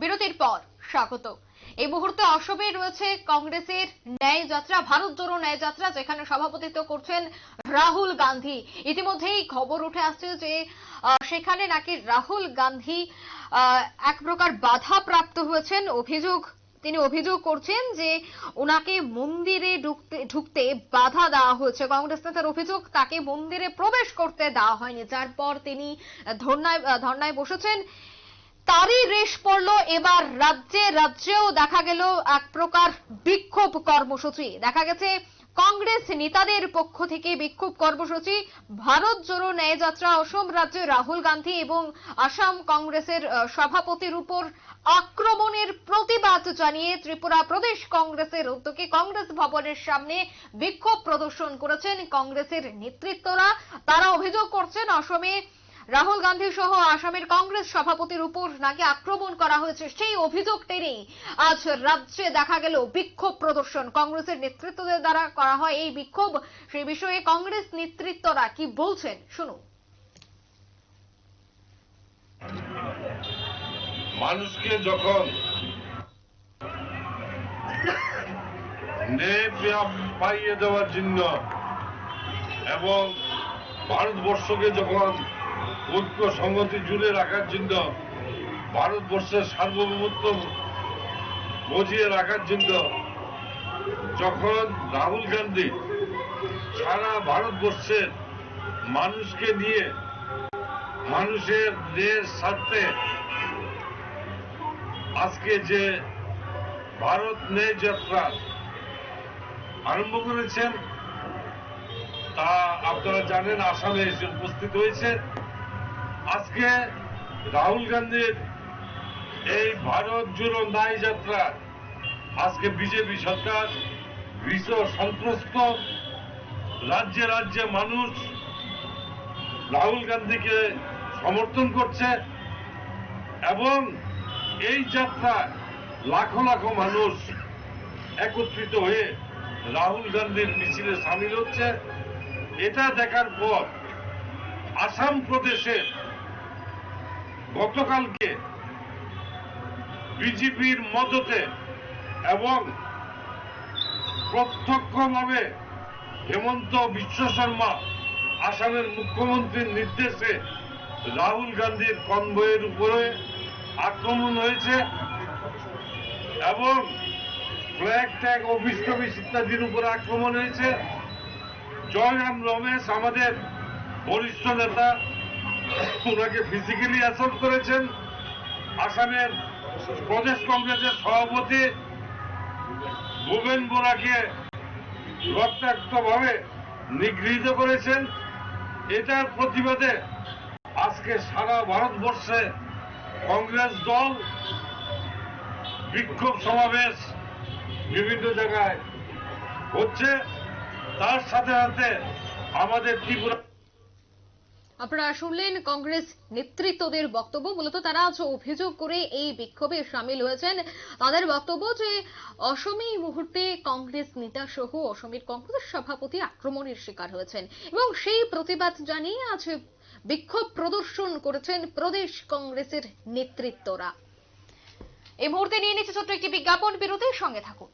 বিরতির পর স্বাগত। এই মুহূর্তে অসমে রয়েছে কংগ্রেসের ন্যায় যাত্রা, ভারত জোড়ো ন্যায় যাত্রা, যেখানে সভাপতিত্ব করছেন রাহুল গান্ধী। ইতিমধ্যেই খবর উঠে আসছে যে সেখানে নাকি রাহুল গান্ধী এক প্রকার বাধা প্রাপ্ত হয়েছেন। অভিযোগ, তিনি অভিযোগ করছেন যে ওনাকে মন্দিরে ঢুকতে ঢুকতে বাধা দেওয়া হয়েছে। কংগ্রেস নেতার অভিযোগ, তাকে মন্দিরে প্রবেশ করতে দেওয়া হয়নি। যার পর তিনি ধর্নায় ধর্নায় বসেছেন। তারই রেশ পড়ল, এবার রাজ্যে রাজ্যেও দেখা গেল এক প্রকার বিক্ষোভ কর্মসূচি। দেখা গেছে, কংগ্রেস নেতাদের পক্ষ থেকে বিক্ষোভ কর্মসূচি। ভারত জোড়ো ন্যায়যাত্রা, অসম রাজ্যে রাহুল গান্ধী এবং আসাম কংগ্রেসের সভাপতির উপর আক্রমণের প্রতিবাদ জানিয়ে ত্রিপুরা প্রদেশ কংগ্রেসের উদ্যোগে কংগ্রেস ভবনের সামনে বিক্ষোভ প্রদর্শন করেছেন কংগ্রেসের নেতৃত্বরা। তারা অভিযোগ করছেন, অসমে রাহুল গান্ধী সহ আসামের কংগ্রেস সভাপতির উপর নাকি আক্রমণ করা হয়েছে সেই অভিযোগ টেনেই আজ রাজ্যে দেখা গেল বিক্ষোভ প্রদর্শন। কংগ্রেসের নেতৃত্বদের দ্বারা করা হয় এই বিক্ষোভ। সেই বিষয়ে কংগ্রেস নেতৃত্বরা কি বলছেন? শুনুন। মানুষকে যখন পাইয়ে দেওয়ার জন্য এবং ভারতবর্ষকে যখন ঐক্য সংগতি জুড়ে রাখার জন্য ভারতবর্ষের সার্বভৌমত্ব বজিয়ে রাখার জন্য যখন রাহুল গান্ধী সারা ভারতবর্ষের মানুষকে নিয়ে মানুষের দেশ স্বার্থে আজকে যে ভারত ন্যায় যাত্রা আরম্ভ করেছেন, তা আপনারা জানেন, আসামে এসে উপস্থিত হয়েছে আজকে রাহুল গান্ধীর এই ভারত জুড়ো ন্যায় যাত্রা, আজকে বিজেপি সরকার ভীষ সন্ত্রস্ত। রাজ্যে রাজ্যে মানুষ রাহুল গান্ধীকে সমর্থন করছে এবং এই যাত্রায় লাখো লাখো মানুষ একত্রিত হয়ে রাহুল গান্ধীর মিছিলে সামিল হচ্ছে। এটা দেখার পর আসাম প্রদেশের গতকালকে বিজেপির মদতে এবং প্রত্যক্ষভাবে হেমন্ত বিশ্ব শর্মা আসামের মুখ্যমন্ত্রীর নির্দেশে রাহুল গান্ধীর কনভয়ের উপরে আক্রমণ হয়েছে এবং ফ্ল্যাগ ট্যাগ অফিস টফিস ইত্যাদির উপরে আক্রমণ হয়েছে। জয়রাম রমেশ, আমাদের বরিষ্ঠ নেতা ওনাকে ফিজিক্যালি অ্যাসল্ট করেছেন। আসামের প্রদেশ কংগ্রেসের সভাপতি ভুবেন বোরাকে রক্তাক্তভাবে নিগৃহীত করেছেন। এটার প্রতিবাদে আজকে সারা ভারতবর্ষে কংগ্রেস দল বিক্ষোভ সমাবেশ বিভিন্ন জায়গায় হচ্ছে। তার সাথে সাথে আমাদের ত্রিপুরা আপনারা শুনলেন কংগ্রেস নেতৃত্বদের বক্তব্য। মূলত তারা আজ অভিযোগ করে এই বিক্ষোভে সামিল হয়েছেন। তাদের বক্তব্য যে, অসমে মুহূর্তে কংগ্রেস নেতা সহ অসমের কংগ্রেস সভাপতি আক্রমণের শিকার হয়েছেন এবং সেই প্রতিবাদ জানিয়ে আজ বিক্ষোভ প্রদর্শন করেছেন প্রদেশ কংগ্রেসের নেতৃত্বরা। এই মুহূর্তে নিয়ে নিচ্ছে ছোট্ট একটি বিজ্ঞাপন। বিরতির সঙ্গে থাকুন।